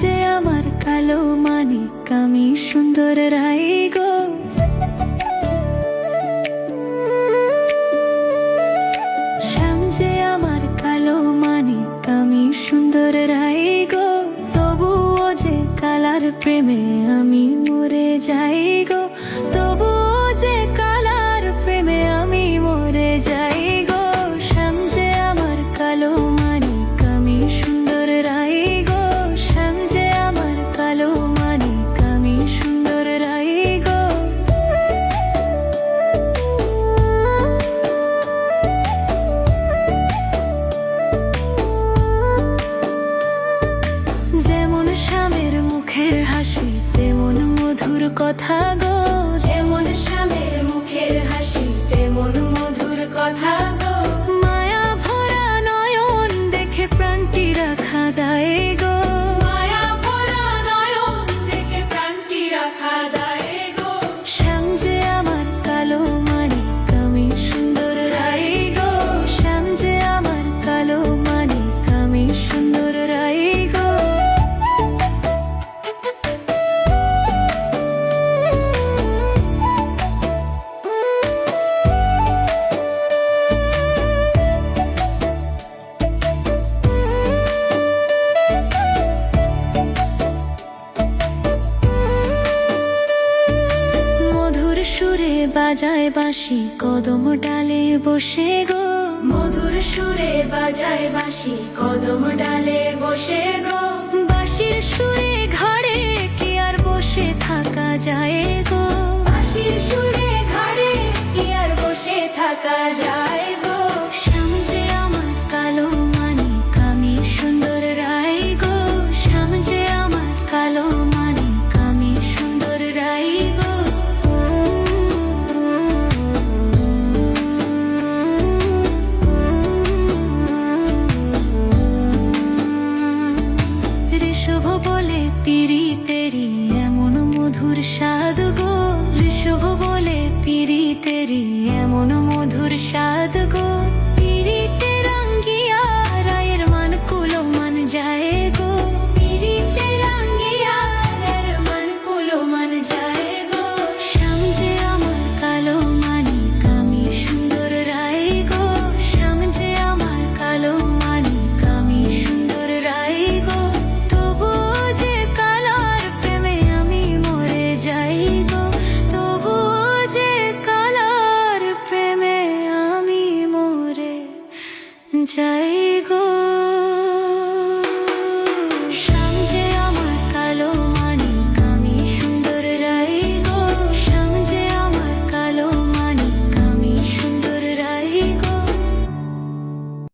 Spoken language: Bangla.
যে আমার কালো মানিক, আমি সুন্দর রাই গো। শ্যাম যে আমার কালো মানিক, আমি সুন্দর রাই গো। তবুও যে কালার প্রেমে আমি মরে যাই গো। তবুও যে হাসি তেমন মধুর কথা গো। বাজায় বাঁশি কদম ডালে বসে গো। মধুর সুরে বাজায় বাঁশি কদম ডালে বসে গো। বাঁশির সুরে ঘরে কি আর বসে থাকা যায় গো? বাঁশির সুরে ঘরে কি আর বসে থাকা যায় পিরি তেরি এমন মধুর স্বাদ গো ঋষভ বলে পিরি তেরি এমন cháy